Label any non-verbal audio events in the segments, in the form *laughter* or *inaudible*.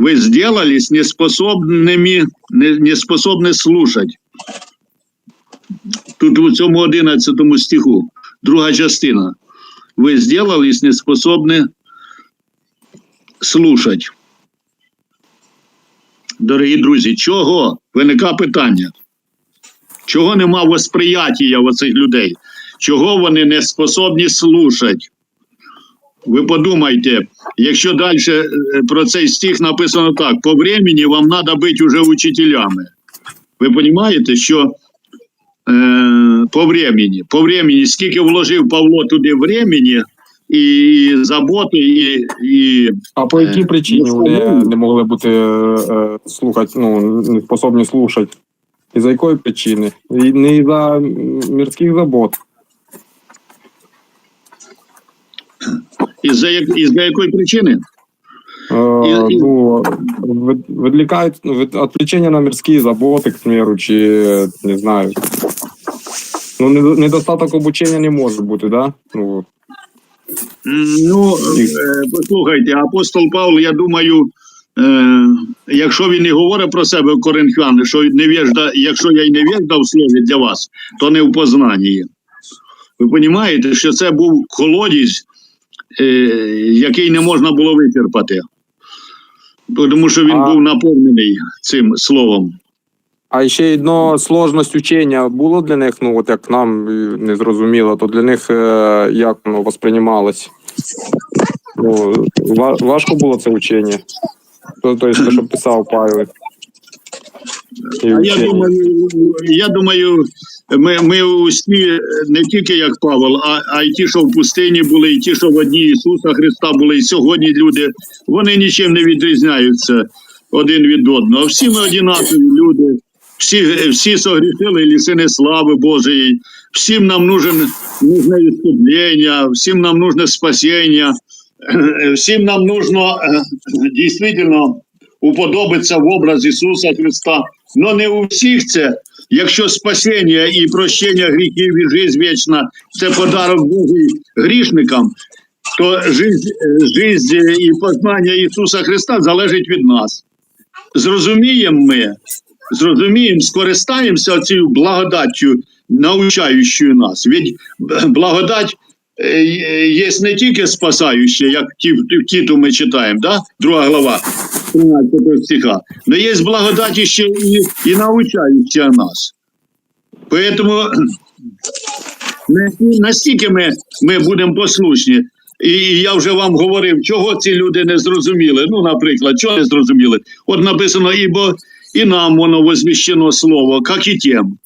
вы сделались неспособными, не, неспособны слушать. Тут у цьому 11 стиху, друга частина. Ви сделались неспособні слушать. Дорогі друзі, чого? Виникає питання. Чого нема восприяття у цих людей? Чого вони не способні слушати? Ви подумайте, якщо далі е, про цей стих написано так: по времени вам треба бути вже учителями. Ви розумієте, що е, по времени, по времени, скільки вложив Павло туди времени і заботи, і, і А по якій Е, причині ну, вони ну, не могли бути е, слухати, ну, не способні слухати? І за якої причини? І не із-за мирських забот. Із-за як, із-за якої причини? Е, І- і- ну, від- відлікають ну, на мирські заботи, к примеру, чи не знаю. Ну, недостаток обучення не може бути, да? Ну, Ну, е, послухайте, апостол Павло, я думаю, е, якщо він і говорить про себе Коринфяни, що невежда, якщо я й невежда в слові для вас, то не в познанні. Ви розумієте, що це був колодязь, який не можна було вичерпати. Тому що він А- був наповнений цим словом. А ще одно сложність учення було для них, ну от як нам е, не зрозуміло, то для них е, як воно восприймалось? Ну, важко було це учення. То, то що писав Павел. Я думаю, я думаю, ми, ми усі не тільки як Павел, а, а й ті, що в пустині були, і ті, що в одній Ісуса Христа були, і сьогодні люди, вони нічим не відрізняються один від одного. Всі ми одинакові люди, всі, всі согрішили лісини слави Божої, всім нам нужен, нужне іскуплення, всім нам нужне спасіння, всім нам нужно е, дійсно уподобиться в образ Ісуса Христа. Но не у всіх це. Якщо спасіння і прощення гріхів і життя вічна це подарок Божий грішникам, то жизнь і познання Ісуса Христа залежить від нас. Зрозуміємо ми, зрозуміємо, скористаємося цією благодаттю, навчаючою нас. Ведь благодать є не тільки спасаюча, як ті, Тіту ми читаємо, да? друга глава. 13 стиха. Но есть благодать еще и, и научающая нас. Поэтому *clears throat* настільки- ми, ми будемо послушні. І і я вже вам говорив, чого ці люди не зрозуміли. Ну, наприклад, чого не зрозуміли? От написано, ібо і нам воно возвіщено слово, як і тем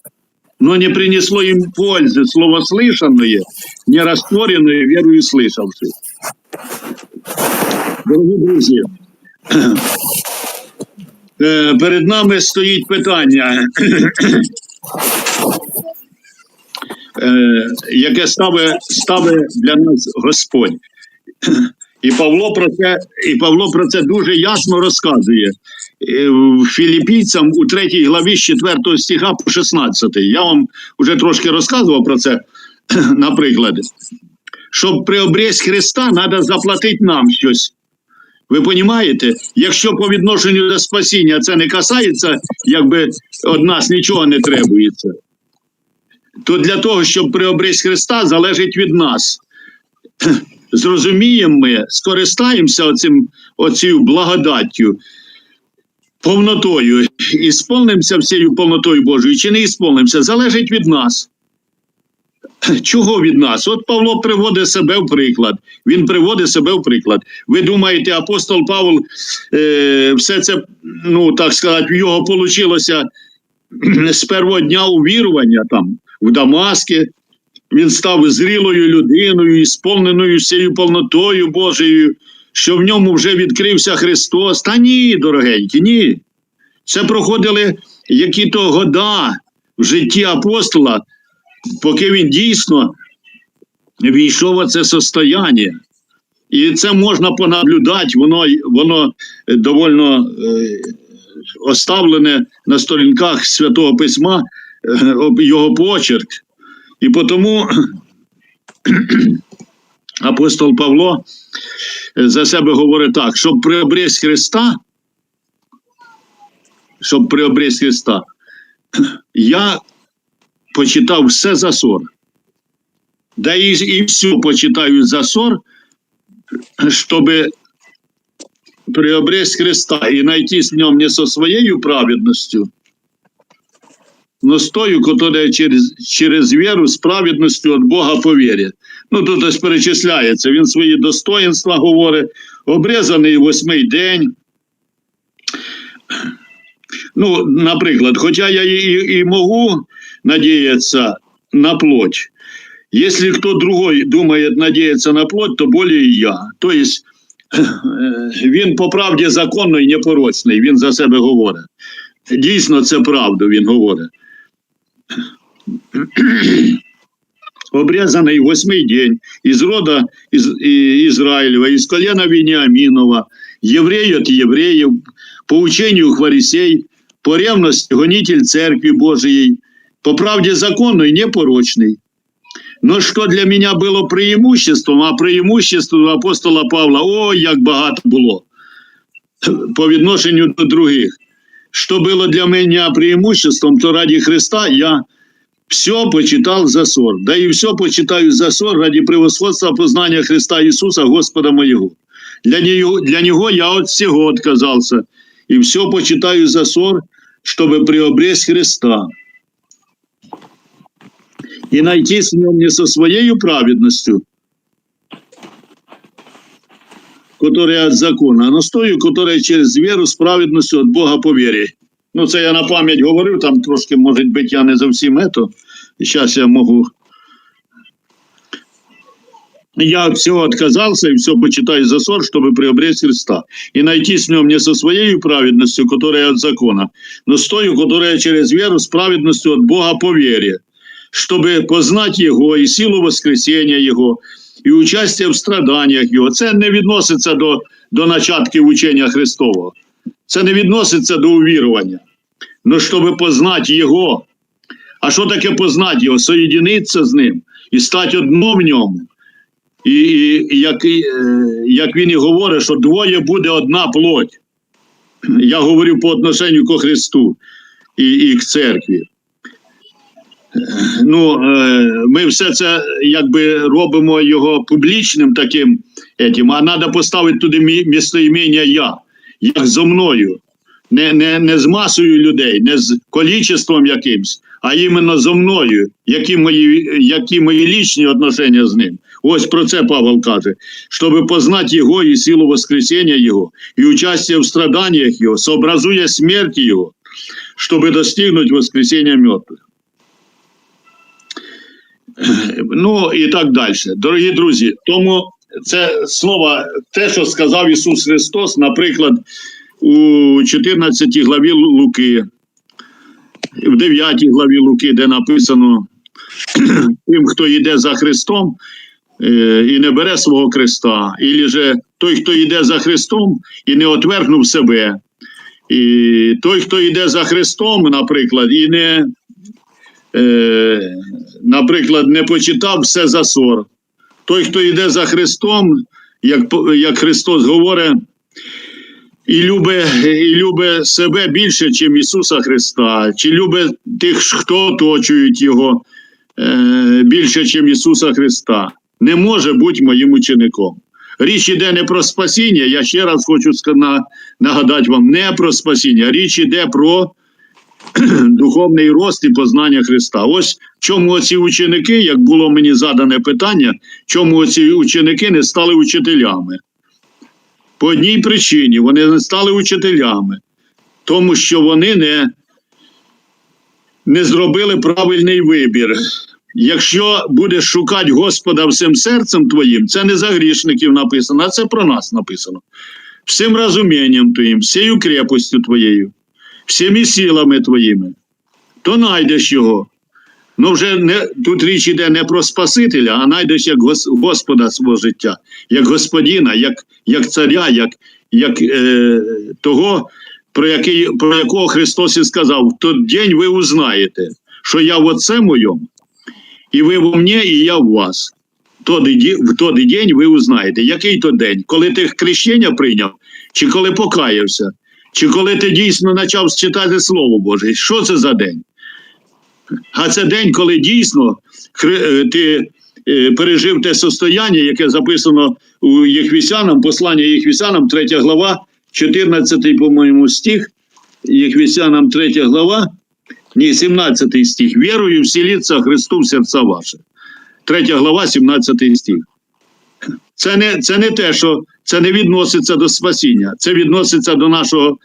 Но не принесло им пользы слово слышанное, не растворенное верою слышавших. Дорогі друзі, *clears throat* Е, перед нами стоїть питання, *clears throat* е, яке ставить ставить для нас Господь. *clears throat* І Павло про це, і Павло про це дуже ясно розказує. Е, в Філіппійцям у 3 главі з 4 стиха по 16. Я вам вже трошки розказував про це, *clears throat* наприклад. Щоб приобрести Христа, треба заплатити нам щось. Ви розумієте, якщо по відношенню до спасіння це не касається, якби від нас нічого не требується, то для того, щоб приобрести Христа, залежить від нас. *clears throat* Зрозуміємо ми, скористаємося оцим, оцією благодаттю, повнотою, і сповнимося всією повнотою Божою, чи не ісполнимося, залежить від нас. Чого від нас? От Павло приводить себе в приклад. Він приводить себе в приклад. Ви думаєте, апостол Павел е, все це, ну так сказати, в його вийшло з першого дня увірування там в Дамаскі. Він став зрілою людиною, сповненою всією повнотою Божою, що в ньому вже відкрився Христос. Та ні, дорогенькі, ні. Це проходили які-то года в житті апостола, поки він дійсно війшов у це состояння. І це можна понаблюдати, воно, воно довольно е, оставлене на сторінках Святого Письма, е, його почерк. І тому апостол Павло е, за себе говорить так: щоб приобрести Христа, щоб приобрести Христа, *clears throat* я почитав все за ссор. Да і, і все почитаю за ссор, щоб приобрести Христа і найтись в ньому не со своєю праведністю, но з тою, яка через, через віру з праведністю від Бога по вірі. Ну, тут ось перечисляється. Він свої достоїнства говорить, обрізаний восьмий день. Ну, наприклад, хоча я і, і, можу надіятися на плоть, если кто другой думает надеяться на плоть, то более и я. То есть е, він по правді законний непорочний, він за себе говорить. Дійсно, це правду він говорить. Обрезаний восьмий день із рода із, і, Ізраїлева, із колена Вініамінова, єврей від євреїв, по ученню Хварисей, по ревності гонитель церкви Божией, по правді законний, непорочний. Но що для мене було преимуществом, а преимущество апостола Павла, ой, як багато було по відношенню до других. Що було для мене преимуществом, то ради Христа я все почитал за ссор. Да и все почитаю за ссор ради превосходства познания Христа Иисуса, Господа моего. Для него, для него я от всего отказался. И все почитаю за ссор, чтобы приобрести Христа. И найти с ним не со своей праведностью, которая от закона, а на которая через веру с праведностью от Бога по вере. Ну, це я на пам'ять говорив, там трошки, може бути, я не зовсім ето. Зараз я можу. Я от отказался и все почитаю за ссор, чтобы приобрести Христа. И найти с ним не со своей праведностью, которая от закона, но с той, которая через веру с праведностью от Бога по вере, чтобы познать Его и силу воскресения Его, і участие в страданнях Його. Це не відноситься до, до начатків учення Христового. Це не відноситься до увірування. Ну, щоб познати Його. А що таке познати Його? Соєдинитися з ним і стати одно в ньому. І, і, як, е, як він і говорить, що двоє буде одна плоть. Я говорю по отношенню до Христу і, і к церкві. Ну, е, ми все це якби робимо його публічним таким, етім, а треба поставити туди мі- місцеімення я, як зо мною. Не, не, не з масою людей, не з количеством якимсь, а іменно зо мною, які мої, які мої лічні отношення з ним. Ось про це Павел каже, щоб познати Його і силу Воскресення Його, і участие в страданнях Його, сообразує смерті Його, щоб достигнути Воскресення мертвих. Ну і так далі. Дорогі друзі, тому це слово, те, що сказав Ісус Христос, наприклад, у 14 главі Луки, в 9 главі Луки, де написано тим, хто йде за Христом е, і не бере свого Христа, і же той, хто йде за Христом і не отвергнув себе. І той, хто йде за Христом, наприклад, і не, е, наприклад, не почитав все за сор. Той, хто йде за Христом, як, як Христос говорить, і любить, і любить себе більше, ніж Ісуса Христа, чи любить тих, хто оточують Його е, більше, ніж Ісуса Христа, не може бути моїм учеником. Річ іде не про спасіння, я ще раз хочу нагадати вам, не про спасіння, річ іде про *clears throat* духовний рост і познання Христа. Ось чому оці ученики, як було мені задане питання, чому оці ученики не стали учителями? По одній причині вони не стали учителями, тому що вони не, не зробили правильний вибір. Якщо будеш шукати Господа всім серцем твоїм, це не за грішників написано, а це про нас написано. Всім розумінням твоїм, всією крепостю твоєю, всіми силами твоїми, то знайдеш його. Ну вже не, тут річ іде не про Спасителя, а знайдеш як гос, Господа свого життя, як Господіна, як, як царя, як, як е, того, про, який, про якого Христос і сказав: в той день ви узнаєте, що я в Отце моєму, і ви во мені, і я в вас. В той день ви узнаєте, який то день, коли ти хрещення прийняв, чи коли покаявся, Чи коли ти дійсно почав читати Слово Боже? Що це за день? А це день, коли дійсно е, ти е, пережив те состояння, яке записано у Єхвісянам, послання Єхвісянам, 3 глава, 14, по-моєму, стих, Єхвісянам 3 глава, ні, 17 стих. Вірою вселиться Христу в серця ваше. 3 глава, 17 стих. Це не, це не те, що це не відноситься до спасіння, це відноситься до нашого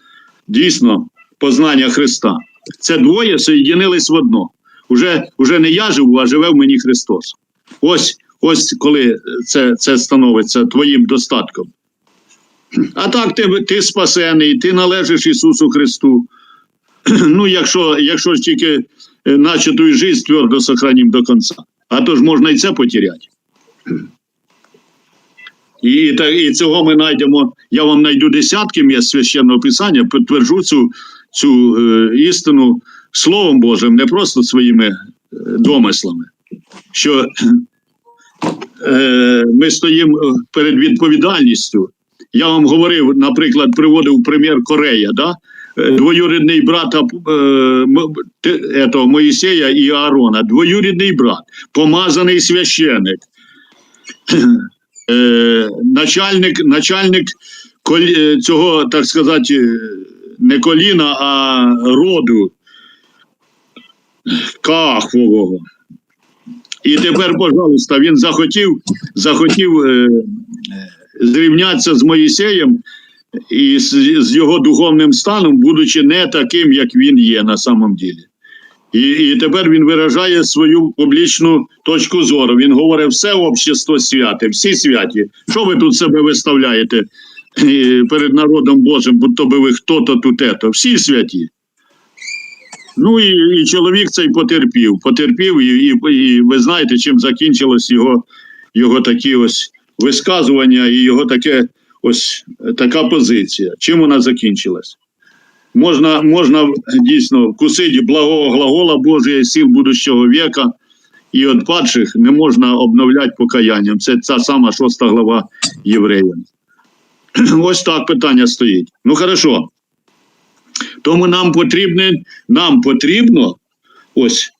дійсно познання Христа. Це двоє соєдинились в одно. Уже, уже не я живу, а живе в мені Христос. Ось, ось коли це, це становиться твоїм достатком. А так ти, ти спасений, ти належиш Ісусу Христу. *clears throat* Ну, якщо, якщо ж тільки е, начатую жизнь твердо сохраним до кінця. А то ж можна і це потеряти. І, та- і цього ми знайдемо. Я вам знайду десятки місць священного писання, підтверджу цю, цю е, істину Словом Божим, не просто своїми е, домислами. Що е, ми стоїмо перед відповідальністю. Я вам говорив, наприклад, приводив примір Корея, да? Е, двоюрідний брат е, Моїсея і Аарона, двоюрідний брат, помазаний священик начальник, начальник е, цього, так сказати, е, не коліна, а роду Кахвового. І тепер, пожалуйста, він захотів, захотів е, е, зрівнятися з Моїсеєм і з, з його духовним станом, будучи не таким, як він є на самом ділі. І, і тепер він виражає свою публічну точку зору. Він говорить, все общество святе, всі святі. Що ви тут себе виставляєте е, перед народом Божим, будь-то би ви хто-то тут ето. Всі святі. Ну і, і чоловік цей потерпів. Потерпів, і, і, і ви знаєте, чим закінчилось його, його такі ось висказування і його таке ось така позиція. Чим вона закінчилась? Можна, можна дійсно вкусити благого глагола Божия сил будущого века, і від падших не можна обновляти покаянням. Це ця сама шоста глава євреям. *clears throat* Ось так питання стоїть. Ну хорошо. Тому нам потрібне, нам потрібно ось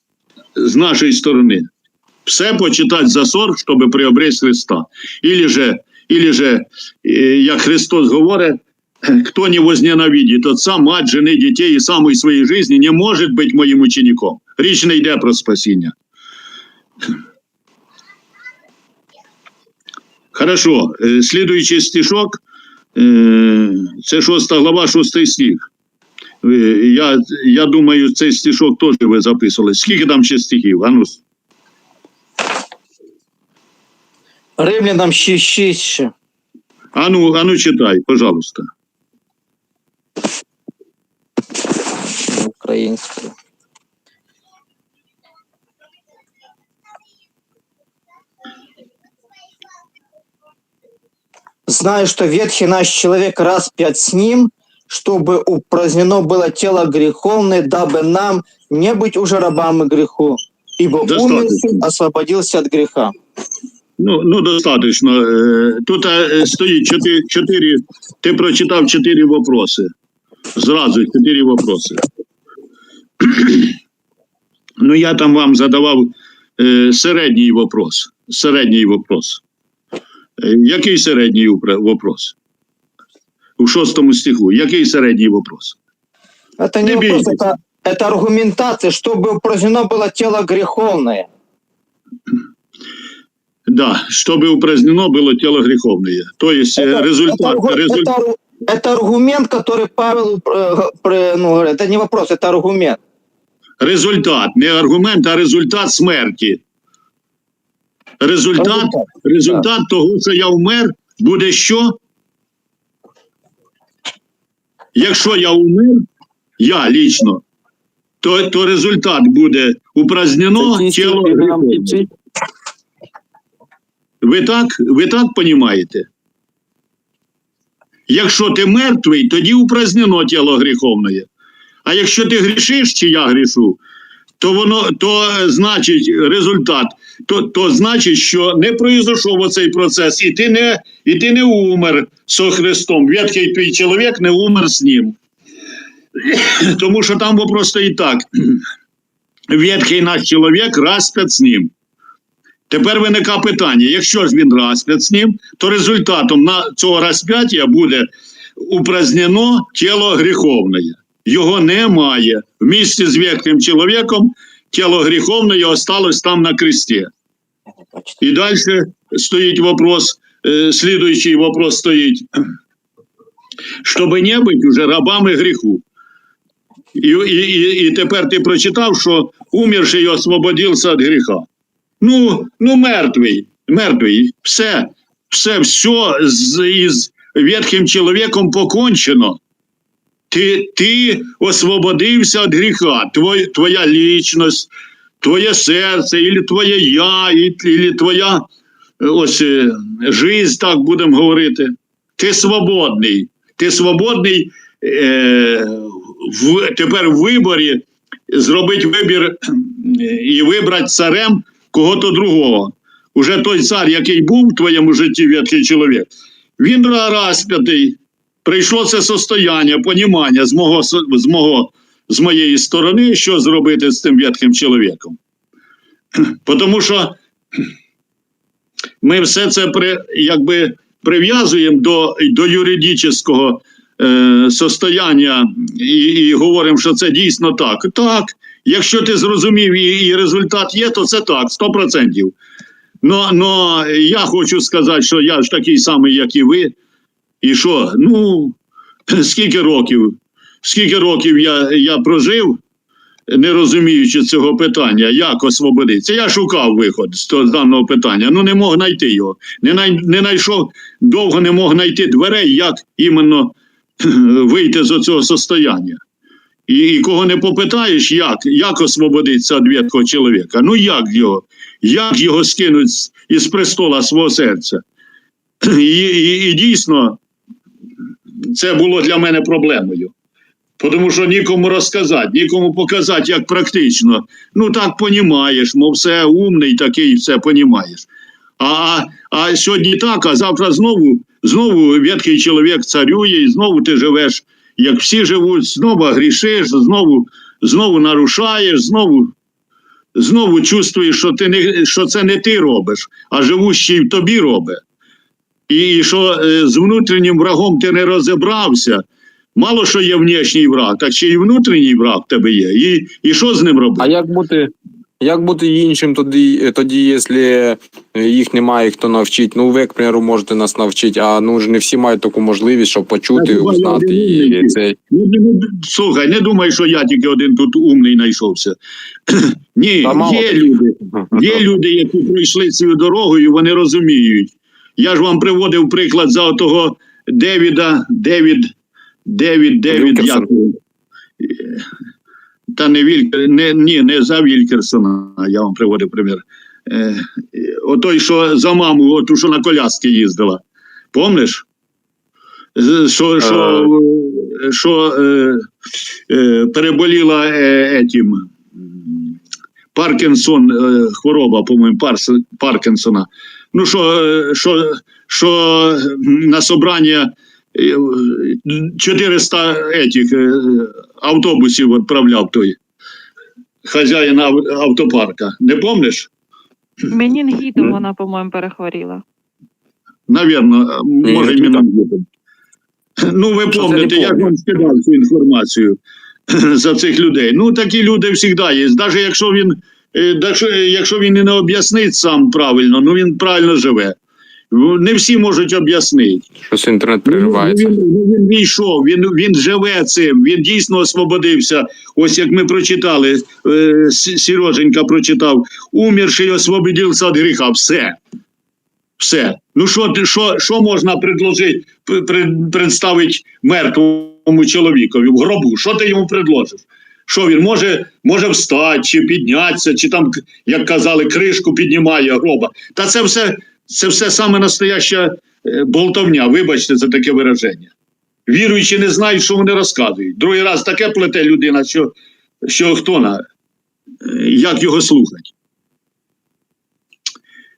з нашої сторони все почитати за сор, щоб приобрести Христа. Ілі же, ілі же, е, як Христос говорить, кто не возненавидит отца, мать, жены, детей и самой своей жизни, не может быть моим учеником. Річ не йде про спасіння. Хорошо. Е, Слідуючий стишок, е, це шоста глава, шостий стих. Е, Я, я думаю, цей стишок теж ви записували. Скільки там ще стихів? А ну, Римлянам 6 ще. а ну, а ну читай, пожалуйста. Українською. Знаю, что ветхий наш человек распят с ним, чтобы упразднено было тело греховное, дабы нам не быть уже рабами греху, ибо Достаточно. умерший освободился от греха. Ну, ну достаточно. Е, Тут е, стоїть чотири, чотири, ти прочитав чотири вопроси. Зразу чотири вопроси. *clears throat* Ну, я там вам задавав е, середній вопрос. Середній вопрос. Е, який середній упра- вопрос? У шостому стиху. Який середній вопрос? Это не Не вопрос, бейтесь. это, это аргументация, чтобы упразднено было тело греховное. *clears throat* Да, чтобы упразднено было тело греховное. То есть е, Это- результат, это, аргу- результат это аргу- это аргумент, который Павел, э, про- ну, говорит, это не вопрос, это аргумент. Результат, не аргумент, а результат смерті. Результат, Результат, того, що я вмер, буде що? Якщо я вмер, я лічно, то, то результат буде упразднено тіло. гріховне. Ви так, ви так понімаєте? Якщо ти мертвий, тоді упразднено тіло гріховне. А якщо ти грішиш, чи я грішу, то воно то е, значить результат, то, то значить, що не произошов оцей процес, і ти не, і ти не умер со Христом. Ветхий твій чоловік не умер з ним. *coughs* Тому що там вопрос стоїть так. *coughs* Ветхий наш чоловік распят з ним. Тепер виникає питання: якщо ж він распят з ним, то результатом на цього розп'яття буде упразднено тіло гріховне. Його немає. В місті з ветхим чоловіком тіло гріховне осталось там на кресті. І далі стоїть вопрос, е, слідуючий вопрос стоїть, щоб не бути вже рабами гріху. І, і, і, і тепер ти прочитав, що умерший освободився від гріха. Ну, ну мертвий, мертвий, все, все, все з, із ветхим чоловіком покончено. Ти, ти освободився від гріха, Твой, твоя лічність, твоє серце, і твоє я, і, твоя е, ось е, жизнь, так будемо говорити. Ти свободний. Ти свободний е, в, тепер в виборі зробити вибір е, і вибрати царем кого-то другого. Уже той цар, який був в твоєму житті, ветхий чоловік, він розп'ятий. Прийшло це состояння, понімання з мого, з мого з моєї сторони, що зробити з тим ветхим чоловіком. *clears throat* Тому що ми все це при, якби прив'язуємо до, до юридичного е, состояння і, і говоримо, що це дійсно так. Так, якщо ти зрозумів і, і результат є, то це так, 100%. Но, но я хочу сказати, що я ж такий самий, як і ви. І що? Ну, *clears throat* скільки років? Скільки років я, я прожив, не розуміючи цього питання, як освободитися. Я шукав виход з даного питання, ну не мог знайти його. Не, най, не знайшов, довго не мог знайти дверей, як іменно *clears throat* вийти з цього состояння. І, і кого не попитаєш, як, як освободитися від ветхого чоловіка? Ну як його? Як його скинуть із престола свого серця? *clears throat* І, і, і дійсно, це було для мене проблемою. Тому що нікому розказати, нікому показати, як практично. Ну так понімаєш, мов все умний, такий все понімаєш. А, а сьогодні так, а завтра знову, знову ветхий чоловік царює, і знову ти живеш, як всі живуть, знову грішиш, знову, знову нарушаєш, знову, знову чувствуєш, що, ти не, що це не ти робиш, а живущий в тобі робить. І що е, з внутрішнім врагом ти не розібрався. Мало що є внешній враг, так ще і внутрішній враг в тебе є. І, і що з ним робити? А як бути, як бути іншим тоді, тоді, якщо їх немає, хто навчить? Ну, ви, к примеру, можете нас навчити, а ну ж не всі мають таку можливість, щоб почути, Я узнати я і один це. Слухай, не думай, що я тільки один тут умний знайшовся. *clears throat* Ні, Та є люди, *laughs* є люди, які пройшли цю дорогу, і вони розуміють. Я ж вам приводив приклад за того Девіда, Девід, Девід, Девід, як? Та не Вількер, не, ні, не за Вількерсона, я вам приводив примір. Е, отой, що за маму, оту, що на коляски їздила. Помниш? Що, що, е, що е, е, переболіла е, етім, Паркінсон, е, хвороба, по-моєму, Паркінсона. Ну, що, е, що, що на собрання е, 400 етих, е, автобусів відправляв той хазяїн ав- автопарка. Не помниш? Менінгітом вона, по-моєму, перехворіла. Навірно, може, Ні, не не Ну, ви пам'ятаєте, я вам скидав цю інформацію *clears throat* за цих людей. Ну, такі люди завжди є. Навіть якщо він, е, якщо, якщо він і не об'яснить сам правильно, ну він правильно живе. Не всі можуть об'яснити. Щось інтернет Ну, переривається. Він, ну, він війшов, він, він живе цим, він дійсно освободився. Ось як ми прочитали, е, Сіроженька прочитав, умерший освободився від гріха. Все. Все. Ну що, що, що можна предложити, представити мертвому чоловікові в гробу? Що ти йому предложиш? Що він може, може встати, чи піднятися, чи там, як казали, кришку піднімає гроба. Та це все, це все саме настояща е, болтовня. Вибачте за таке вираження. Віруючі не знають, що вони розказують. Другий раз таке плете людина, що, що хто на е, як його слухати.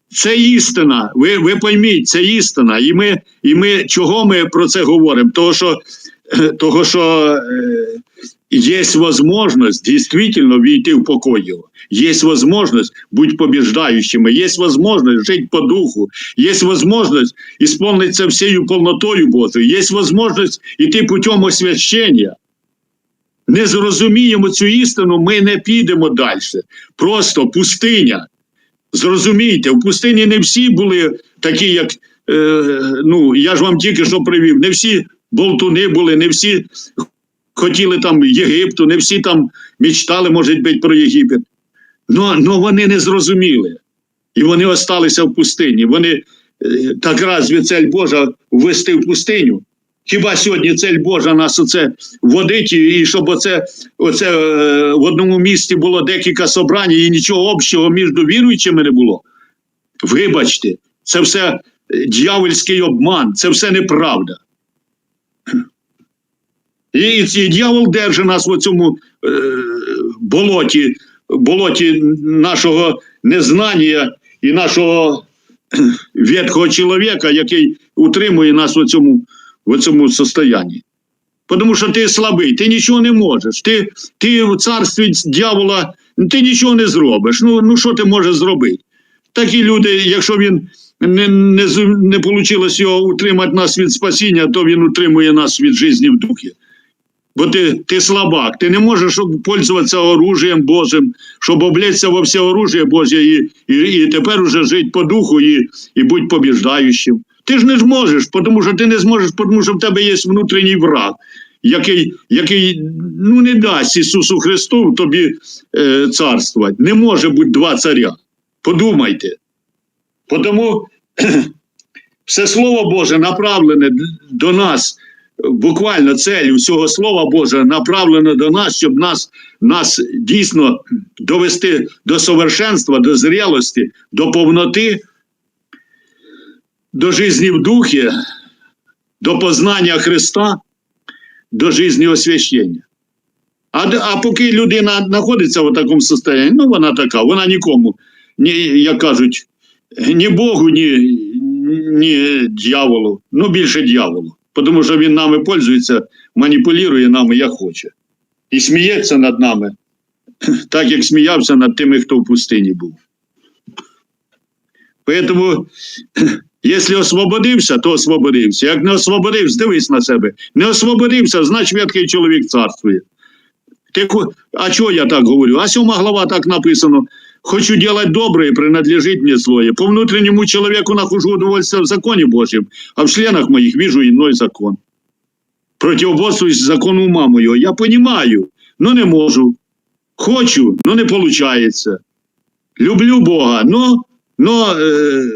Це істина. Ви, ви пойміть, це істина. І ми, і ми чого ми про це говоримо? Тому що того що е, є можливість дійсно війти в покой його. Є можливість бути побіждаючими, є можливість жити по духу, є можливість ісполнитися всією повнотою Божою, є можливість іти путем освящення. Не зрозуміємо цю істину, ми не підемо далі. Просто пустиня. Зрозумійте, в пустині не всі були такі, як е, ну я ж вам тільки що привів. Не всі болтуни були, не всі хотіли там Єгипту, не всі там мечтали, може бути, про Єгипет. Но, но вони не зрозуміли. І вони осталися в пустині. Вони е, так разві цель Божа ввести в пустиню. Хіба сьогодні цель Божа нас оце водить, і щоб оце, оце е, в одному місті було декілька собрань і нічого общого між віруючими не було? Вибачте, це все дьявольський обман, це все неправда. І, і, і дьявол держить нас в цьому е, болоті, болоті нашого незнання і нашого *clears throat* ветхого чоловіка, який утримує нас в цьому, в цьому состоянні. Тому що ти слабий, ти нічого не можеш. Ти, ти в царстві дьявола, ти нічого не зробиш. Ну, ну що ти можеш зробити? Такі люди, якщо він не, не, не вийшло його утримати нас від спасіння, то він утримує нас від житті в духі. Бо ти, ти слабак, ти не можеш пользуватися оружієм Божим, щоб облечься во все оружие Боже і, і, і тепер уже жити по духу і, і бути побіждаючим. Ти ж не зможеш, тому що ти не зможеш, тому що в тебе є внутрішній враг, який, який ну, не дасть Ісусу Христу тобі е, царствувати. Не може бути два царя. Подумайте. Тому *clears throat* все Слово Боже направлене до нас, буквально цель всього Слова Божого направлено до нас, щоб нас, нас дійсно довести до совершенства, до зрілості, до повноти, до житті в духі, до познання Христа, до житті освящення. А, а поки людина знаходиться в такому стані, ну вона така, вона нікому, ні, як кажуть, ні Богу, ні, ні дьяволу, ну більше дьяволу. Тому що він нами пользується, маніпулює нами як хоче. І сміється над нами, так як сміявся над тими, хто в пустині був. Тому, якщо освободився, то освободився. Як не освободився, дивись на себе. Не освободився, значить ветхий чоловік царствує. Ти, а чого я так говорю? А сьома глава так написано. Хочу делать доброе, принадлежит мне злое. По внутреннему человеку нахожу удовольствие в законе Божьем, а в членах моих вижу иной закон. Противоборствуюсь закону ума моего. Я понимаю, но не можу. Хочу, но не получается. Люблю Бога, но, но е,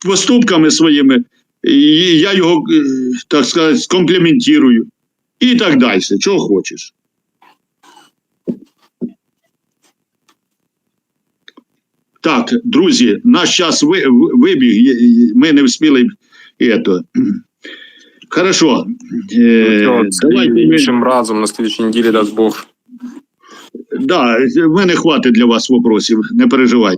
поступками своїми я його, е, так сказати, скомплементирую. І так далі. Чого хочеш. Так, друзі, наш час вибіг, ми не встигли это. Хорошо. Е, ми, іншим разом на слідчій неділі дасть Бог. да, в мене хватить для вас вопросів, не переживайте.